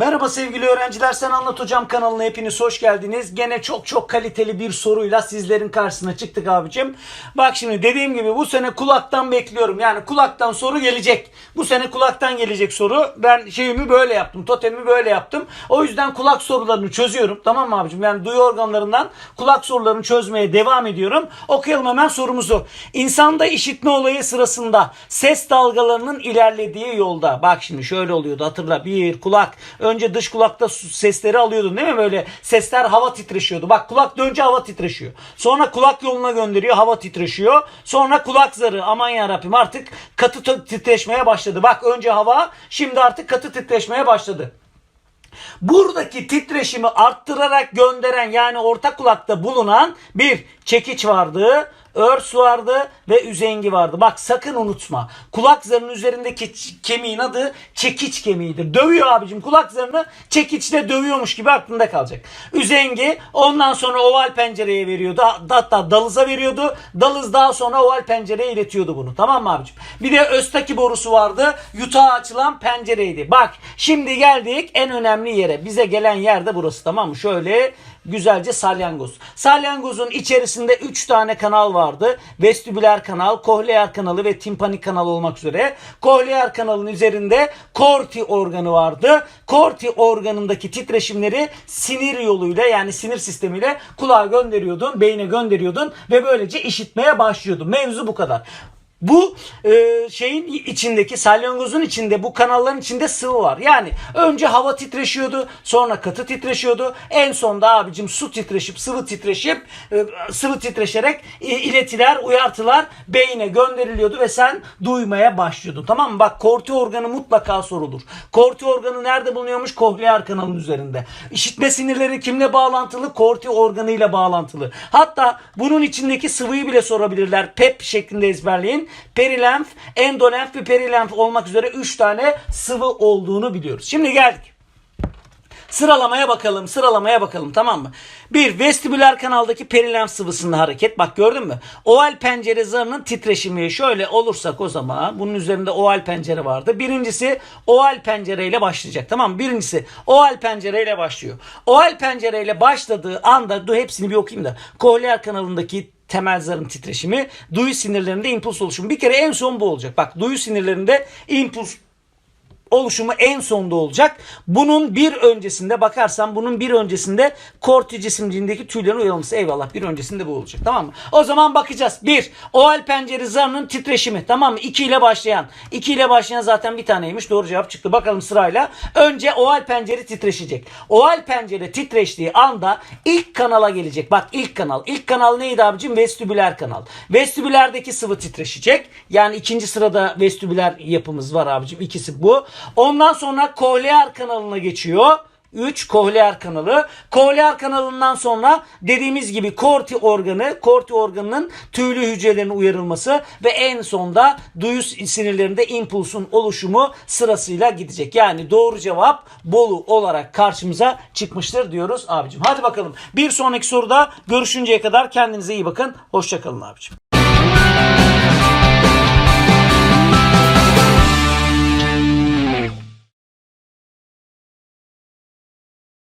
Merhaba sevgili öğrenciler Sen Anlat Hocam kanalına hepiniz hoş geldiniz. Gene çok çok kaliteli bir soruyla sizlerin karşısına çıktık abicim. Bak şimdi dediğim gibi bu sene kulaktan bekliyorum. Yani kulaktan soru gelecek. Bu sene kulaktan gelecek soru. Ben şeyimi böyle yaptım. Totemimi böyle yaptım. O yüzden kulak sorularını çözüyorum. Tamam mı abicim? Yani duyu organlarından kulak sorularını çözmeye devam ediyorum. Okuyalım hemen sorumuzu. İnsanda işitme olayı sırasında ses dalgalarının ilerlediği yolda. Bak şimdi şöyle oluyordu hatırla. Bir kulak. Önce dış kulakta sesleri alıyordun değil mi? Böyle sesler hava titreşiyordu. Bak kulak dönünce hava titreşiyor. Sonra kulak yoluna gönderiyor hava titreşiyor. Sonra kulak zarı aman yarabbim artık katı titreşmeye başladı. Bak önce hava şimdi artık katı titreşmeye başladı. Buradaki titreşimi arttırarak gönderen yani orta kulakta bulunan bir çekiç vardı. Örs vardı ve üzengi vardı. Bak sakın unutma. Kulak zarının üzerindeki kemiğin adı çekiç kemiğidir. Dövüyor abicim kulak zarını çekiçle dövüyormuş gibi aklında kalacak. Üzengi ondan sonra oval pencereye veriyordu. Hatta dalıza veriyordu. Dalız daha sonra oval pencereye iletiyordu bunu. Tamam mı abicim? Bir de östaki borusu vardı. Yutağa açılan pencereydi. Bak şimdi geldik en önemli yere. Bize gelen yer de burası tamam mı? Şöyle güzelce salyangoz. Salyangozun içerisinde 3 tane kanal vardı. Vestibüler kanal, kohleer kanalı ve timpanik kanal olmak üzere. Kohleer kanalın üzerinde korti organı vardı. Korti organındaki titreşimleri sinir yoluyla yani sinir sistemiyle kulağa gönderiyordun, beyne gönderiyordun ve böylece işitmeye başlıyordun. Mevzu bu kadar. Bu e, şeyin içindeki salyangozun içinde bu kanalların içinde sıvı var. Yani önce hava titreşiyordu, sonra katı titreşiyordu. En sonda abicim su titreşip sıvı titreşip e, sıvı titreşerek e, iletiler, uyartılar beyine gönderiliyordu ve sen duymaya başlıyordun. Tamam mı? Bak korti organı mutlaka sorulur. Korti organı nerede bulunuyormuş? Kohleer kanalın üzerinde. İşitme sinirleri kimle bağlantılı? Korti organıyla bağlantılı. Hatta bunun içindeki sıvıyı bile sorabilirler. PEP şeklinde ezberleyin. Perilenf, endolenf ve perilenf olmak üzere 3 tane sıvı olduğunu biliyoruz. Şimdi geldik. Sıralamaya bakalım, sıralamaya bakalım tamam mı? Bir, vestibüler kanaldaki perilenf sıvısında hareket. Bak gördün mü? Oval pencere zarının titreşimi şöyle olursak o zaman bunun üzerinde oval pencere vardı. Birincisi oval pencereyle başlayacak tamam mı? Birincisi oval pencereyle başlıyor. Oval pencereyle başladığı anda dur hepsini bir okuyayım da. Kohleer kanalındaki temel zarın titreşimi, duyu sinirlerinde impuls oluşumu. Bir kere en son bu olacak. Bak duyu sinirlerinde impuls oluşumu en sonda olacak. Bunun bir öncesinde bakarsan bunun bir öncesinde korti cisimciğindeki tüylerin uyarılması. Eyvallah bir öncesinde bu olacak. Tamam mı? O zaman bakacağız. Bir, oval pencere zarının titreşimi. Tamam mı? İki ile başlayan. İki ile başlayan zaten bir taneymiş. Doğru cevap çıktı. Bakalım sırayla. Önce oval pencere titreşecek. Oval pencere titreştiği anda ilk kanala gelecek. Bak ilk kanal. İlk kanal neydi abicim? Vestibüler kanal. Vestibülerdeki sıvı titreşecek. Yani ikinci sırada vestibüler yapımız var abicim. İkisi bu. Ondan sonra kohleer kanalına geçiyor. 3 kohleer kanalı. Kohleer kanalından sonra dediğimiz gibi korti organı, korti organının tüylü hücrelerin uyarılması ve en sonda duyu sinirlerinde impulsun oluşumu sırasıyla gidecek. Yani doğru cevap Bolu olarak karşımıza çıkmıştır diyoruz abicim. Hadi bakalım. Bir sonraki soruda görüşünceye kadar kendinize iyi bakın. Hoşçakalın abicim.